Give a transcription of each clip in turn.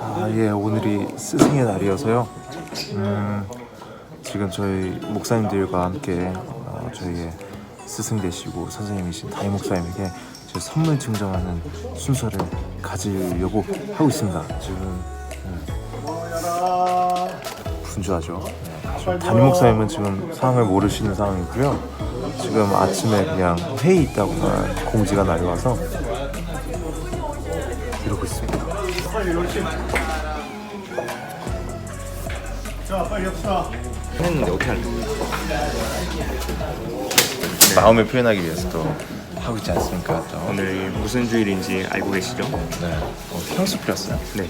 아, 예, 오늘이 스승의 날이어서요. 음, 지금 저희 목사님들과 함께 어, 저희의 스승 되시고 선생님이신 담임 목사님에게 제 선물 증정하는 순서를 가지려고 하고 있습니다. 지금 네, 분주하죠. 네, 지금 담임 목사님은 지금 상황을 모르시는 상황이고요. 지금 아침에 그냥 회의 있다고만 공지가 날려와서 했는데 어떻게 할까? 마음을 표현하기 위해서 또 하고 있지 않습니까? 또. 오늘 무슨 주일인지 알고 계시죠? 네. 어, 향수 뿌렸어요? 네.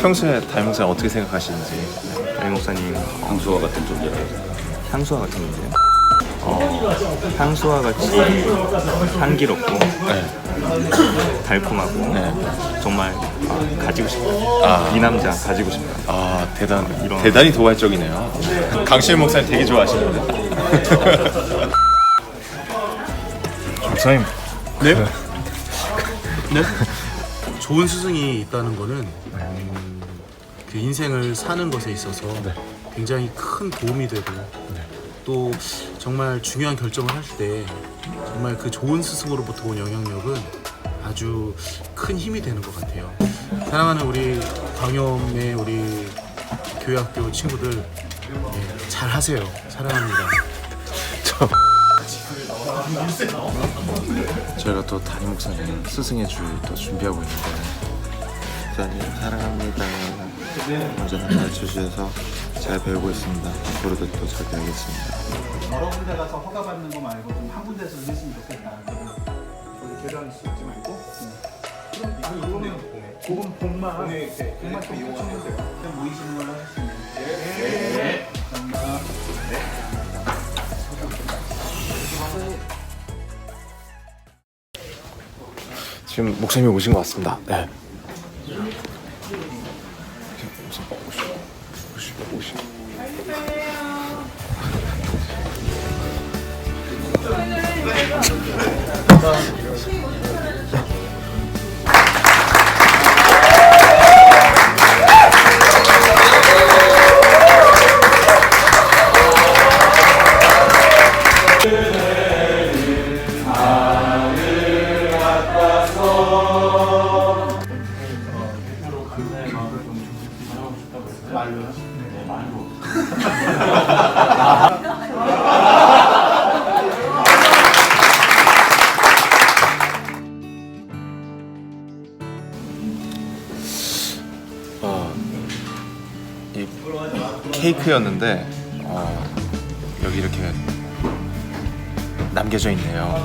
평소에 담임 목사님 어떻게 생각하시는지 담임 목사님 향수와 같은 존재라고 향수와 같은 문제. 어, 향수와 같이 향기롭고 달콤하고 네. 정말 아, 가지고 싶어요. 아. 이 남자 가지고 싶어요. 아 대단 이런- 대단히 도발적이네요. 강실 목사님 되게 좋아하시는데. 목사님 네? 네? 좋은 스승이 있다는 거는 음, 그 인생을 사는 것에 있어서 굉장히 큰 도움이 되고 또 정말 중요한 결정을 할 때 정말 그 좋은 스승으로부터 온 영향력은 아주 큰 힘이 되는 것 같아요. 사랑하는 우리 광염의 우리 교회학교 친구들 예, 잘 하세요. 사랑합니다. 저희가 또 담임 목사님 스승의 줄또 준비하고 있는데 목사님 사랑합니다. 언제나 가르쳐주셔서 잘 배우고 있습니다. 앞으로도 또 잘 배우겠습니다. 여러 군데 가서 허가 받는 거 말고 좀 한 군데서 했으면 좋겠다. 우리 계단 쓰지 말고. 그럼 이거 이거는 그건 복만 복만 좀 이용하면 돼요. 그냥 모이시는 걸로 돼요. 네. 감사합니다. 지금 목사님이 오신 것 같습니다. 네. 케이크였는데 어, 여기 이렇게 남겨져 있네요.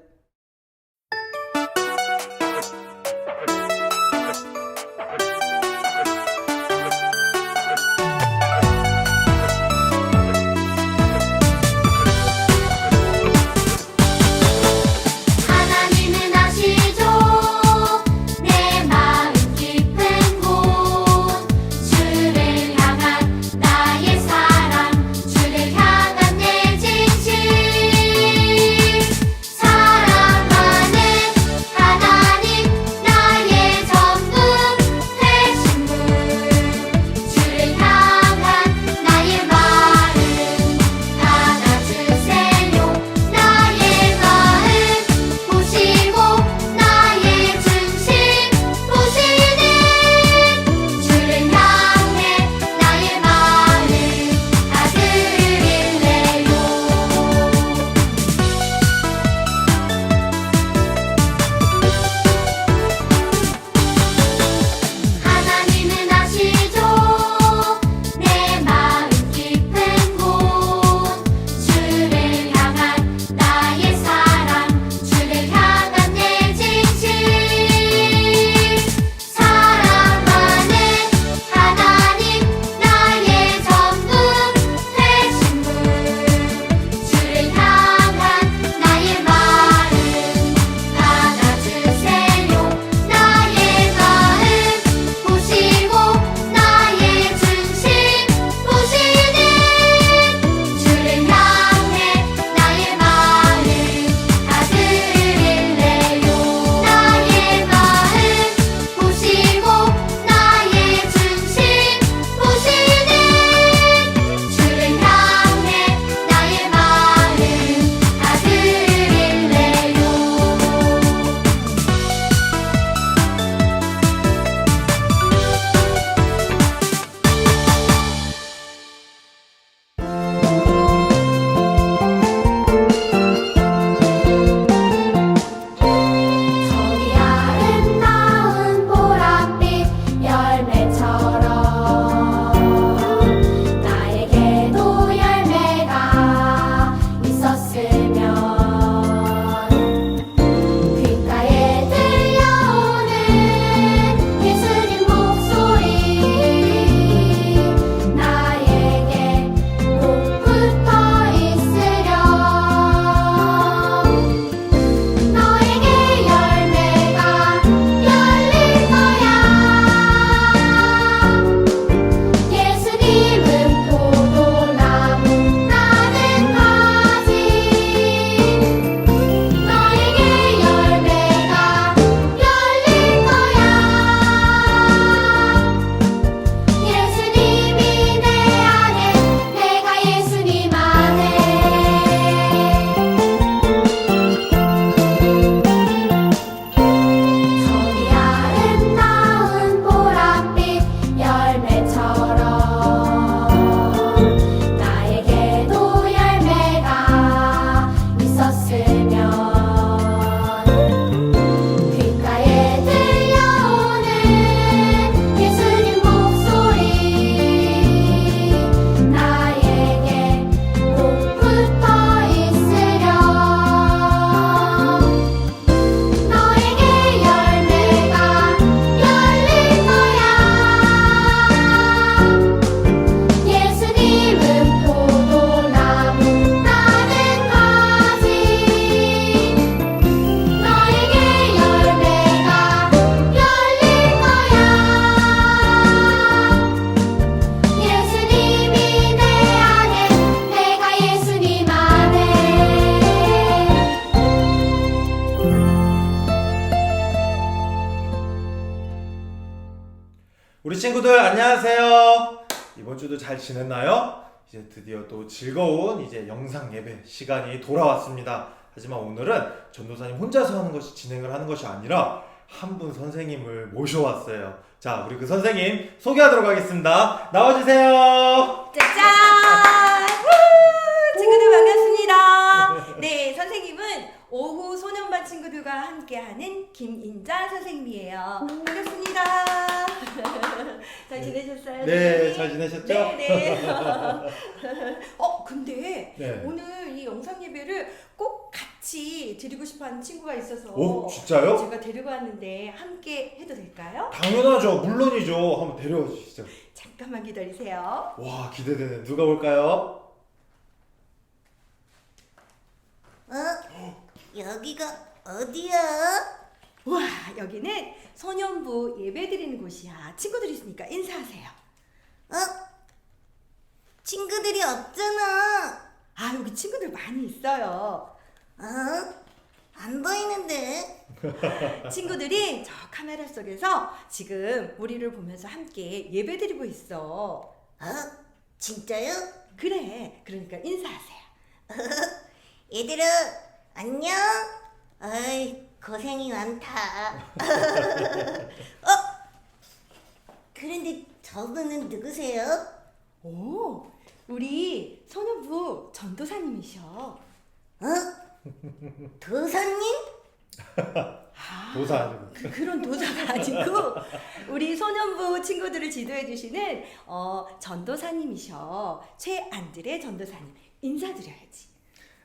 친구들 안녕하세요. 이번 주도 잘 지냈나요? 이제 드디어 또 즐거운 이제 영상 예배 시간이 돌아왔습니다. 하지만 오늘은 전도사님 혼자서 하는 것이 진행을 하는 것이 아니라 한 분 선생님을 모셔왔어요. 자, 우리 그 선생님 소개하도록 하겠습니다. 나와주세요. 짜잔! 후! 친구들 반갑습니다. 네, 선생님은 오후 소년반 친구들과 함께하는 김인자 선생님이에요. 반갑습니다. 잘 지내셨어요? 네, 선생님? 잘 지내셨죠? 네, 네. 어, 근데 네. 오늘 이 영상 예배를 꼭 같이 드리고 싶어 하는 친구가 있어서 오, 진짜요? 제가 데리고 왔는데 함께 해도 될까요? 당연하죠. 물론이죠. 한번 데려와 주시죠. 잠깐만 기다리세요. 와, 기대되네. 누가 올까요? 어? 여기가 어디야? 와 여기는 소년부 예배 드리는 곳이야 친구들 있으니까 인사하세요 어? 친구들이 없잖아. 아 여기 친구들 많이 있어요 어? 안 보이는데? 친구들이 저 카메라 속에서 지금 우리를 보면서 함께 예배 드리고 있어 어? 진짜요? 그래 그러니까 인사하세요 얘들아, 안녕? 어이, 고생이 많다. 어? 그런데 저분은 누구세요? 오 우리 소년부 전도사님이셔 어? 도사님? 아, 도사 아니고. 그- 그런 도사가 아니고 우리 소년부 친구들을 지도해 주시는 어, 전도사님이셔 최안드레 전도사님 인사드려야지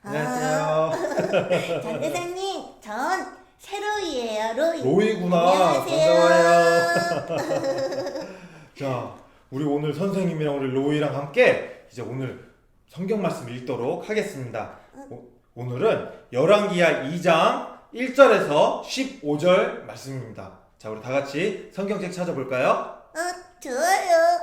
안녕하세요. 전도사님, 전 세로이에요, 로이. 로이구나. 안녕하세요. 반가워요. 자, 우리 오늘 선생님이랑 우리 로이랑 함께 이제 오늘 성경 말씀 읽도록 하겠습니다. 오, 오늘은 열왕기하 2장 1절에서 15절 말씀입니다. 자, 우리 다 같이 성경책 찾아볼까요? 어, 좋아요.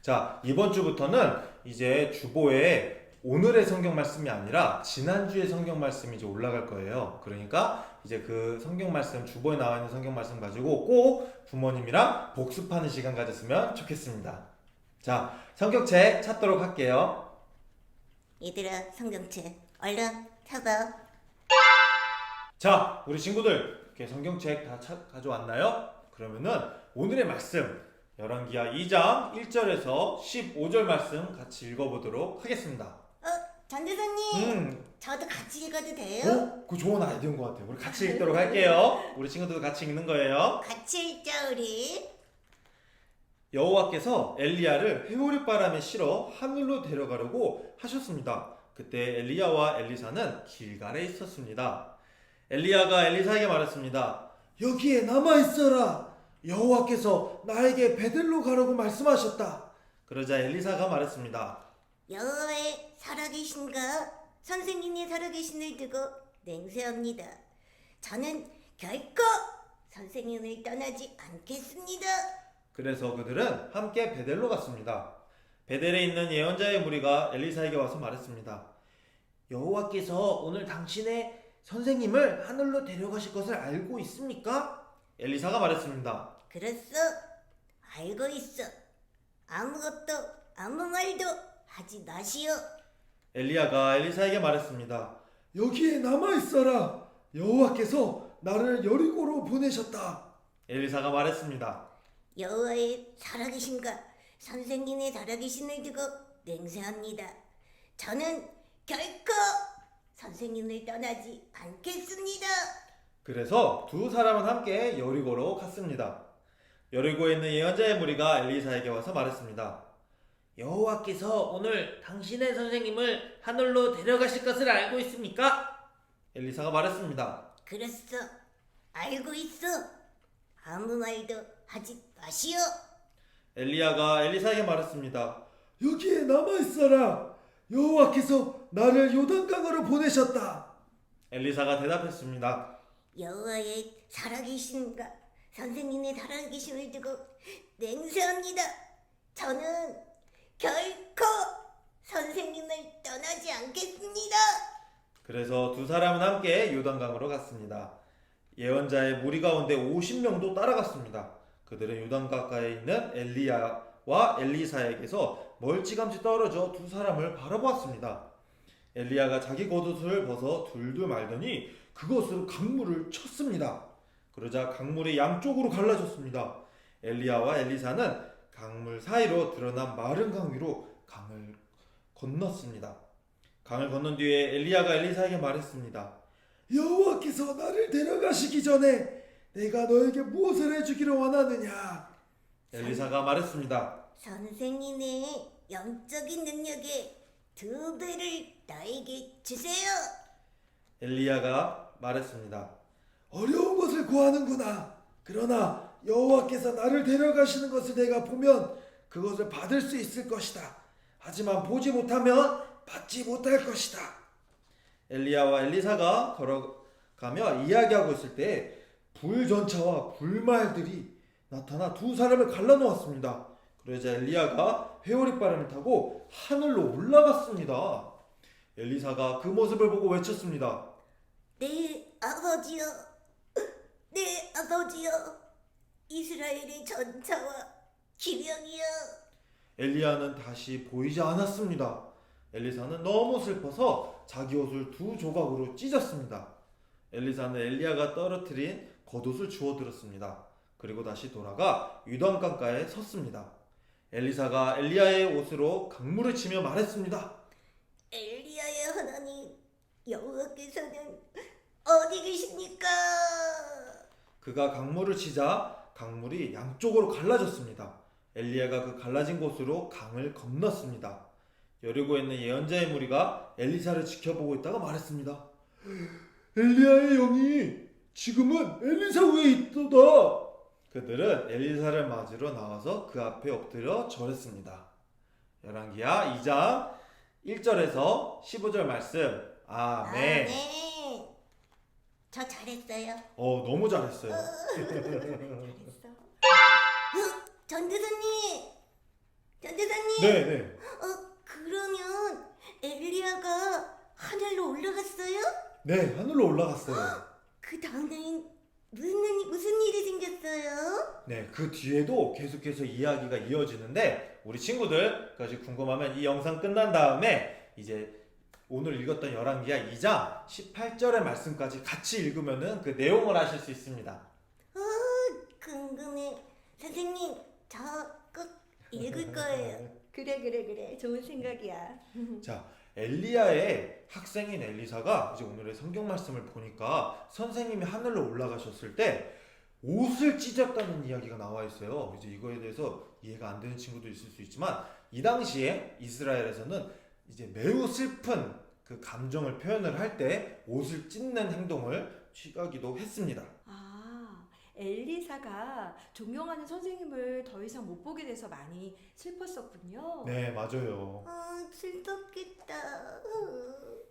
자, 이번 주부터는 이제 주보에 오늘의 성경 말씀이 아니라 지난주의 성경 말씀이 이제 올라갈 거예요. 그러니까 이제 그 성경 말씀, 주보에 나와 있는 성경 말씀 가지고 꼭 부모님이랑 복습하는 시간 가졌으면 좋겠습니다. 자, 성경책 찾도록 할게요. 얘들아, 성경책 얼른 찾아. 자, 우리 친구들 이렇게 성경책 다 찾- 가져왔나요? 그러면은 오늘의 말씀 열왕기하 2장 1절에서 15절 말씀 같이 읽어보도록 하겠습니다. 어, 전도사님, 음, 저도 같이 읽어도 돼요? 어? 그 좋은 아이디어인 것 같아요. 우리 같이 읽도록 할게요. 우리 친구들도 같이 읽는 거예요. 같이 읽자 우리. 여호와께서 엘리야를 회오리 바람에 실어 하늘로 데려가려고 하셨습니다. 그때 엘리야와 엘리사는 길갈에 있었습니다. 엘리야가 엘리사에게 말했습니다. 여기에 남아 있어라. 여호와께서 나에게 베들로 가라고 말씀하셨다. 그러자 엘리사가 말했습니다. 여호와의 살아계신가 선생님의 살아계신을 두고 맹세합니다. 저는 결코 선생님을 떠나지 않겠습니다. 그래서 그들은 함께 베델로 갔습니다. 베델에 있는 예언자의 무리가 엘리사에게 와서 말했습니다. 여호와께서 오늘 당신의 선생님을 하늘로 데려가실 것을 알고 있습니까? 엘리사가 말했습니다. 그랬어? 알고 있어. 아무것도 아무 말도 하지 마시오. 엘리야가 엘리사에게 말했습니다. 여기에 남아 있어라. 여호와께서 나를 여리고로 보내셨다. 엘리사가 말했습니다. 여호와의 살아계신가 선생님의 살아계신을 두고 맹세합니다. 저는 결코 선생님을 떠나지 않겠습니다. 그래서 두 사람은 함께 여리고로 갔습니다. 여리고에 있는 예언자의 무리가 엘리사에게 와서 말했습니다. 여호와께서 오늘 당신의 선생님을 하늘로 데려가실 것을 알고 있습니까? 엘리사가 말했습니다. 그랬어. 알고 있어. 아무 말도 하지 마시오. 엘리야가 엘리사에게 말했습니다. 여기에 남아 있어라. 여호와께서 나를 요단강으로 보내셨다. 엘리사가 대답했습니다. 여호와의 살아계신가 선생님의 살아계심을 두고 맹세합니다. 저는 결코 선생님을 떠나지 않겠습니다. 그래서 두 사람은 함께 요단강으로 갔습니다. 예언자의 무리 가운데 50명도 따라갔습니다. 그들은 요단 가까이에 있는 엘리야와 엘리사에게서 멀찌감치 떨어져 두 사람을 바라보았습니다. 엘리야가 자기 겉옷을 벗어 둘둘 말더니 그것으로 강물을 쳤습니다. 그러자 강물이 양쪽으로 갈라졌습니다. 엘리야와 엘리사는 강물 사이로 드러난 마른 강 위로 강을 건넜습니다. 강을 건넌 뒤에 엘리야가 엘리사에게 말했습니다. 여호와께서 나를 데려가시기 전에 내가 너에게 무엇을 해주기를 원하느냐? 엘리사가 말했습니다. 선생님의 영적인 능력의 두 배를 나에게 주세요. 엘리야가 말했습니다. 어려운 것을 구하는구나. 그러나 여호와께서 나를 데려가시는 것을 내가 보면 그것을 받을 수 있을 것이다. 하지만 보지 못하면 받지 못할 것이다. 엘리야와 엘리사가 걸어가며 이야기하고 있을 때 불전차와 불말들이 나타나 두 사람을 갈라놓았습니다. 그러자 엘리야가 회오리 바람을 타고 하늘로 올라갔습니다. 엘리사가 그 모습을 보고 외쳤습니다. 네 아버지여, 네 아버지여, 이스라엘의 전차와 기병이여. 엘리야는 다시 보이지 않았습니다. 엘리사는 너무 슬퍼서 자기 옷을 두 조각으로 찢었습니다. 엘리사는 엘리야가 떨어뜨린 겉옷을 주워 들었습니다. 그리고 다시 돌아가 유단 강가에 섰습니다. 엘리사가 엘리야의 옷으로 강물을 치며 말했습니다. 엘리야의 하나님 여호와께서는 어디 계십니까? 그가 강물을 치자 강물이 양쪽으로 갈라졌습니다. 엘리야가 그 갈라진 곳으로 강을 건넜습니다. 여리고에 있는 예언자의 무리가 엘리사를 지켜보고 있다가 말했습니다. 엘리야의 영이 지금은 엘리사 위에 있도다. 그들은 엘리사를 맞으러 나와서 그 앞에 엎드려 절했습니다. 열왕기하 2장 1절에서 15절 말씀. 아멘. 네. 저 잘했어요. 어 너무 잘했어요. 잘했어. 전도사님, 전도사님. 네 네. 어 그러면 엘리야가 하늘로 올라갔어요? 네 하늘로 올라갔어요. 그 다음엔 무슨 무슨 일이 생겼어요? 네, 그 뒤에도 계속해서 이야기가 이어지는데 우리 친구들까지 궁금하면 이 영상 끝난 다음에 이제 오늘 읽었던 열왕기하 2장 18절의 말씀까지 같이 읽으면은 그 내용을 아실 수 있습니다. 궁금해. 선생님, 저 꼭 읽을 거예요. 그래 그래 그래 좋은 생각이야. 자, 엘리야의 학생인 엘리사가 이제 오늘의 성경 말씀을 보니까 선생님이 하늘로 올라가셨을 때 옷을 찢었다는 이야기가 나와 있어요. 이제 이거에 대해서 이해가 안 되는 친구도 있을 수 있지만 이 당시에 이스라엘에서는 이제 매우 슬픈 그 감정을 표현을 할 때 옷을 찢는 행동을 취하기도 했습니다. 아 엘리사가 존경하는 선생님을 더 이상 못 보게 돼서 많이 슬펐었군요. 네, 맞아요. 아, 슬펐겠다.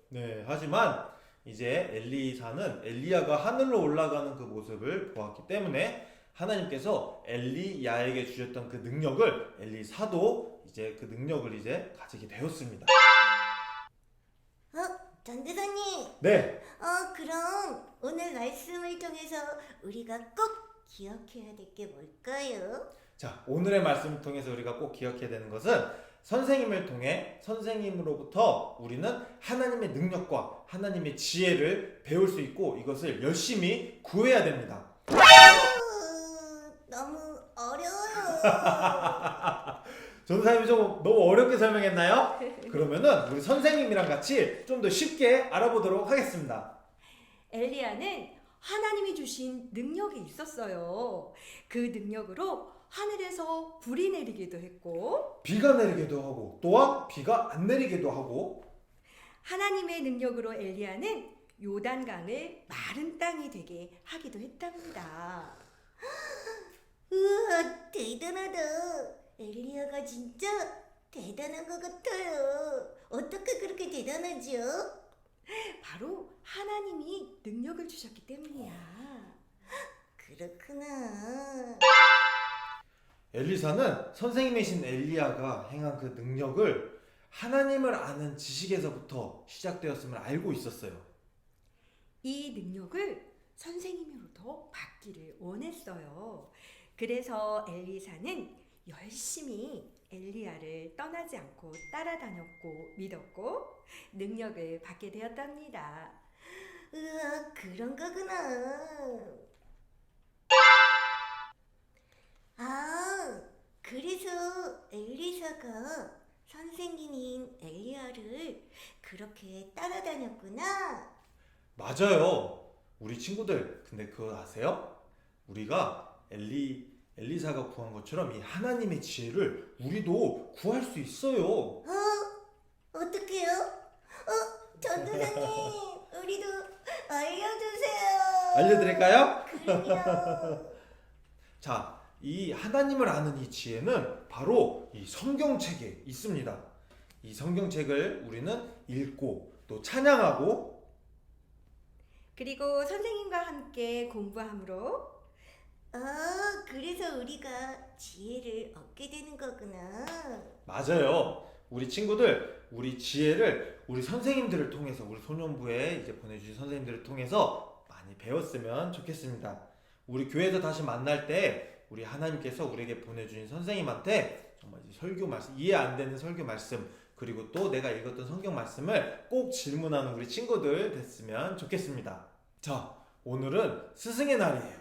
네, 하지만 이제 엘리사는 엘리야가 하늘로 올라가는 그 모습을 보았기 때문에 하나님께서 엘리야에게 주셨던 그 능력을 엘리사도 이제 그 능력을 이제 가지게 되었습니다. 어, 전도사님. 네, 어, 그럼 오늘 말씀을 통해서 우리가 꼭 기억해야 될 게 뭘까요? 자 오늘의 말씀을 통해서 우리가 꼭 기억해야 되는 것은 선생님을 통해 선생님으로부터 우리는 하나님의 능력과 하나님의 지혜를 배울 수 있고 이것을 열심히 구해야 됩니다. 어, 너무 어려워요. 전사님이 좀 너무 어렵게 설명했나요? 그러면은 우리 선생님이랑 같이 좀 더 쉽게 알아보도록 하겠습니다. 엘리야는 하나님이 주신 능력이 있었어요. 그 능력으로 하늘에서 불이 내리기도 했고 비가 내리기도 하고 또한 비가 안 내리기도 하고 하나님의 능력으로 엘리야는 요단강을 마른 땅이 되게 하기도 했답니다. 우와, 대단하다. 엘리야가 진짜 대단한 것 같아요. 어떻게 그렇게 대단하죠? 바로 하나님이 능력을 주셨기 때문이야. 그렇구나. 엘리사는 선생님이신 엘리야가 행한 그 능력을 하나님을 아는 지식에서부터 시작되었음을 알고 있었어요. 이 능력을 선생님으로부터 받기를 원했어요. 그래서 엘리사는 열심히 엘리야를 떠나지 않고 따라다녔고 믿었고 능력을 받게 되었답니다. 으아, 그런 거구나. 아, 그래서 엘리사가 선생님인 엘리야를 그렇게 따라다녔구나. 맞아요. 우리 친구들, 근데 그거 아세요? 우리가 엘리 엘리사가 구한 것처럼 이 하나님의 지혜를 우리도 구할 수 있어요. 어? 어떡해요? 어, 전도사님, 우리도 알려주세요. 알려드릴까요? 자, 이 하나님을 아는 이 지혜는 바로 이 성경책에 있습니다. 이 성경책을 우리는 읽고 또 찬양하고 그리고 선생님과 함께 공부함으로 아, 그래서 우리가 지혜를 얻게 되는 거구나. 맞아요. 우리 친구들, 우리 지혜를 우리 선생님들을 통해서 우리 소년부에 이제 보내주신 선생님들을 통해서 많이 배웠으면 좋겠습니다. 우리 교회에서 다시 만날 때 우리 하나님께서 우리에게 보내주신 선생님한테 정말 이제 설교 말씀 이해 안 되는 설교 말씀 그리고 또 내가 읽었던 성경 말씀을 꼭 질문하는 우리 친구들 됐으면 좋겠습니다. 자, 오늘은 스승의 날이에요.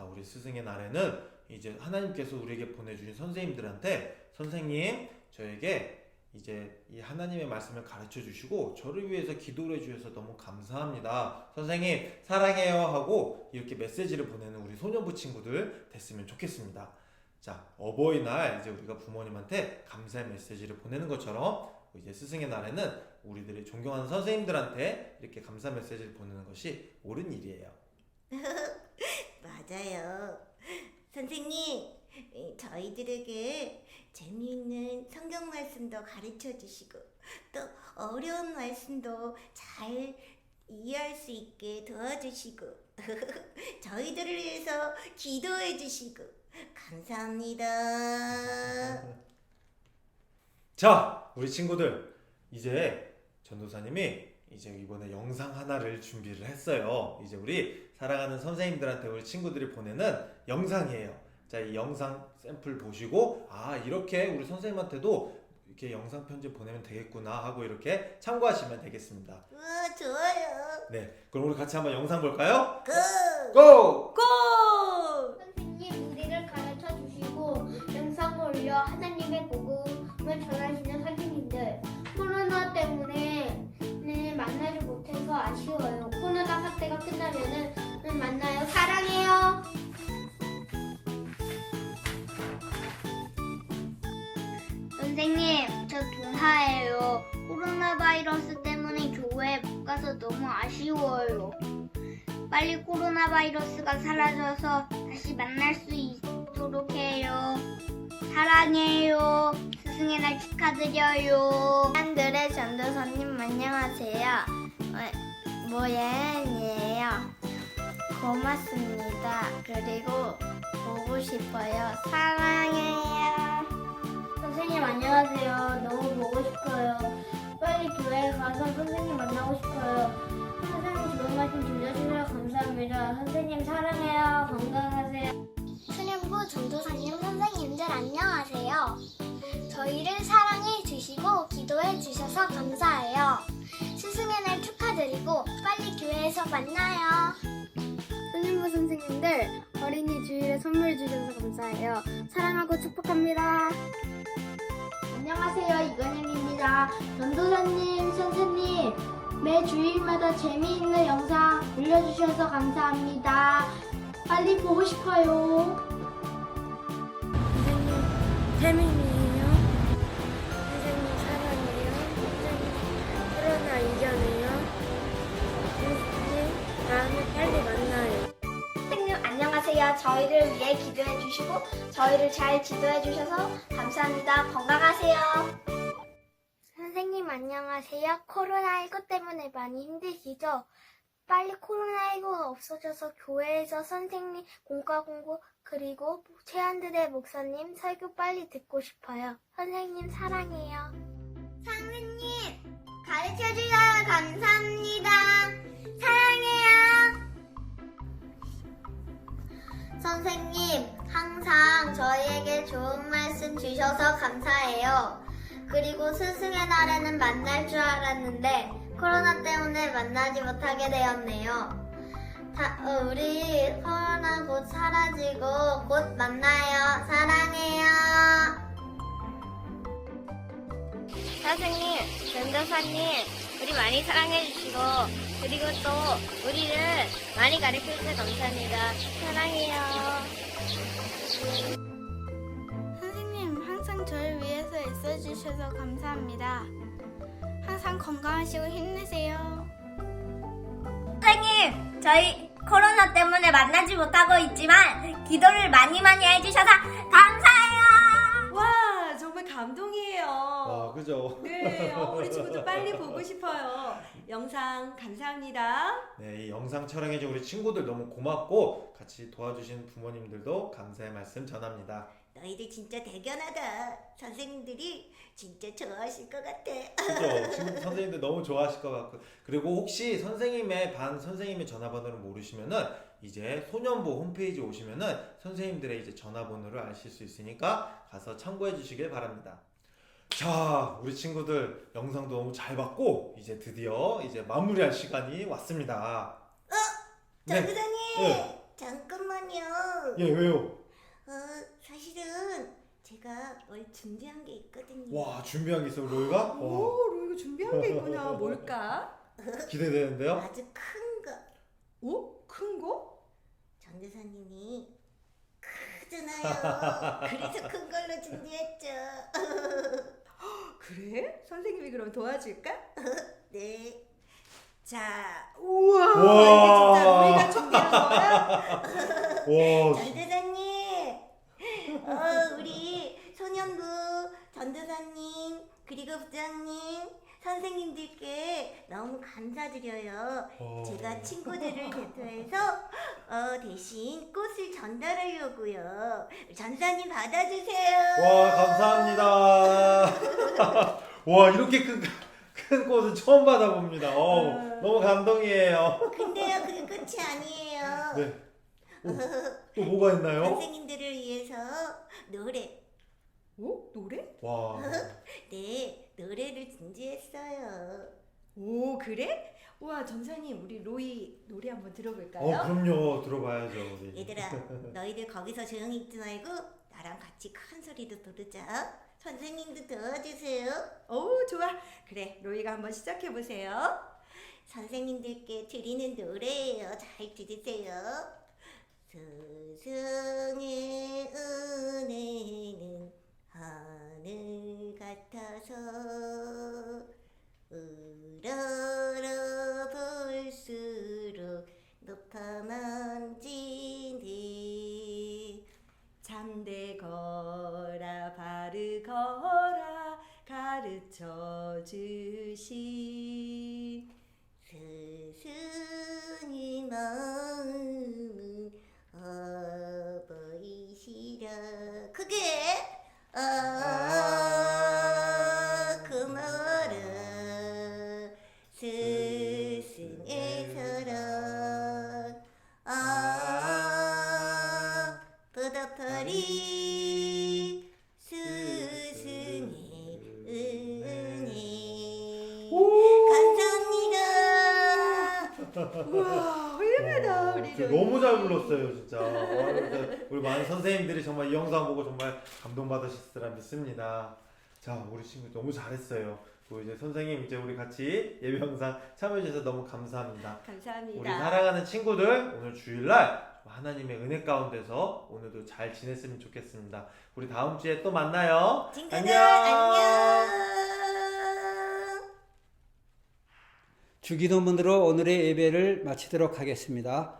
자, 우리 스승의 날에는 이제 하나님께서 우리에게 보내주신 선생님들한테 선생님 저에게 이제 이 하나님의 말씀을 가르쳐 주시고 저를 위해서 기도를 해 주셔서 너무 감사합니다. 선생님 사랑해요 하고 이렇게 메시지를 보내는 우리 소년부 친구들 됐으면 좋겠습니다. 자 어버이날 이제 우리가 부모님한테 감사의 메시지를 보내는 것처럼 이제 스승의 날에는 우리들이 존경하는 선생님들한테 이렇게 감사 메시지를 보내는 것이 옳은 일이에요. 맞아요. 선생님, 이, 저희들에게 재미있는 성경 말씀도 가르쳐 주시고, 또 어려운 말씀도 잘 이해할 수 있게 도와주시고, 저희들을 위해서 기도해 주시고, 감사합니다. 자, 우리 친구들 이제 전도사님이 이제 이번에 영상 하나를 준비를 했어요. 이제 우리 사랑하는 선생님들한테 우리 친구들이 보내는 영상이에요. 자, 이 영상 샘플 보시고 아 이렇게 우리 선생님한테도 이렇게 영상 편지 보내면 되겠구나 하고 이렇게 참고하시면 되겠습니다. 우와, 좋아요. 네, 그럼 우리 같이 한번 영상 볼까요? 고! 고! 고! 너무 아쉬워요. 빨리 코로나 바이러스가 사라져서 다시 만날 수 있도록 해요. 사랑해요. 스승의 날 축하드려요. 한들의 전도사님 안녕하세요. 어, 모예은이에요. 고맙습니다. 그리고 보고 싶어요. 사랑해요. 선생님 안녕하세요. 너무 보고 싶어요. 빨리 교회에 가서 선생님 만나고 싶어요. 선생님 좋은 말씀 들려주셔서 감사합니다. 선생님 사랑해요. 건강하세요. 수련부 전도사님 선생님들 안녕하세요. 저희를 사랑해 주시고 기도해 주셔서 감사해요. 스승의 날 축하드리고 빨리 교회에서 만나요. 수련부 선생님들 어린이 주일에 선물 주셔서 감사해요. 사랑하고 축복합니다. 안녕하세요. 이건영입니다. 전도사님, 선생님, 매 주일마다 재미있는 영상 올려주셔서 감사합니다. 빨리 보고 싶어요. 선생님, 태민이에요. 선생님, 사랑해요. 선생님, 코로나 이겨내요. 선생님, 다음에 저희를 위해 기도해 주시고, 저희를 잘 지도해 주셔서 감사합니다. 건강하세요. 선생님, 안녕하세요. 코로나19 때문에 많이 힘드시죠? 빨리 코로나19가 없어져서 교회에서 선생님 공과 공부 그리고 최한들의 목사님 설교 빨리 듣고 싶어요. 선생님 사랑해요. 선생님, 가르쳐 주셔서 감사합니다. 사랑해 선생님, 항상 이렇게 좋은 말씀 주셔서 감사해요. 그리고 스승의 날에는 만날 줄 알았는데 코로나 때문에 만나지 못하게 되었네요. 다, 어, 우리 코로나 곧 사라지고 곧 만나요. 사랑해요. 선생님, 전도사님, 우리 많이 사랑해주시고, 그리고 또 우리를 많이 가르쳐주셔서 감사합니다. 사랑해요. 선생님, 항상 저를 위해서 애써주셔서 감사합니다. 항상 건강하시고 힘내세요. 선생님, 저희 코로나 때문에 만나지 못하고 있지만 기도를 많이 많이 해주셔서 감사해요. 와 정말 감동이에요. 아, 그죠? 네, 어, 우리 친구들 빨리 보고 싶어요. 영상 감사합니다. 네, 이 영상 촬영해준 우리 친구들 너무 고맙고 같이 도와주신 부모님들도 감사의 말씀 전합니다. 너희들 진짜 대견하다. 선생님들이 진짜 좋아하실 것 같아. 그죠? 선생님들 너무 좋아하실 것 같고 그리고 혹시 선생님의 반 선생님의 전화번호를 모르시면은 이제 소년부 홈페이지 오시면은 선생님들의 이제 전화번호를 아실 수 있으니까 가서 참고해 주시길 바랍니다. 자, 우리 친구들 영상도 너무 잘 봤고 이제 드디어 이제 마무리할 시간이 왔습니다. 네. 전도사님, 네. 잠깐만요. 예, 왜요? 어, 사실은 제가 뭘 준비한 게 있거든요. 와, 준비한 게 있어, 로이가? 오, 와, 로이가 준비한 게 있구나. 뭘까? 기대되는데요? 아주 큰 거. 오, 큰 거? 전도사님이 크잖아요. 그래서 큰 걸로 준비했죠. 그래? 선생님이 그럼 도와줄까? 네. 자, 우와, 우와. 이게 진짜 로이가 준비한 거야? 와, 전도사님, 어, 우리 소년부 전도사님 그리고 부장님 선생님들께 너무 감사드려요. 어. 제가 친구들을 대표해서 어, 대신 꽃을 전달하려고요. 전사님 받아주세요. 와 감사합니다. 와 이렇게 큰, 큰 꽃은 처음 받아봅니다. 어, 너무 감동이에요. 근데요, 그게 끝이 아니에요. 네. 오, 또 뭐가 있나요? 선생님들을 위해서 노래, 오, 노래? 와, 네, 노래를 준비했어요. 오, 그래? 우와, 전사님, 우리 로이 노래 한번 들어볼까요? 어 그럼요 들어봐야죠 우리. 얘들아, 너희들 거기서 조용히 있지 말고 나랑 같이 큰 소리로 부르자. 선생님도 도와주세요. 오, 좋아. 그래, 로이가 한번 시작해 보세요. 선생님들께 드리는 노래예요. 잘 들으세요. 스승의 은혜는 하 늘 같아서 우러러 볼수록 높아만 지네 잠대거라 바르거라 가르쳐 주신 잘 불렀어요 진짜. 와, 진짜 우리 많은 선생님들이 정말 이 영상 보고 정말 감동받으셨으라 믿습니다. 자 우리 친구 너무 잘했어요. 또 이제 선생님 이제 우리 같이 예배 영상 참여해 주셔서 너무 감사합니다. 감사합니다 우리 사랑하는 친구들 오늘 주일날 하나님의 은혜 가운데서 오늘도 잘 지냈으면 좋겠습니다. 우리 다음 주에 또 만나요. 친구들 안녕 주기도문으로 오늘의 예배를 마치도록 하겠습니다.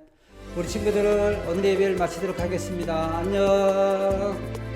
우리 친구들을 오늘 예배를 마치도록 하겠습니다. 안녕.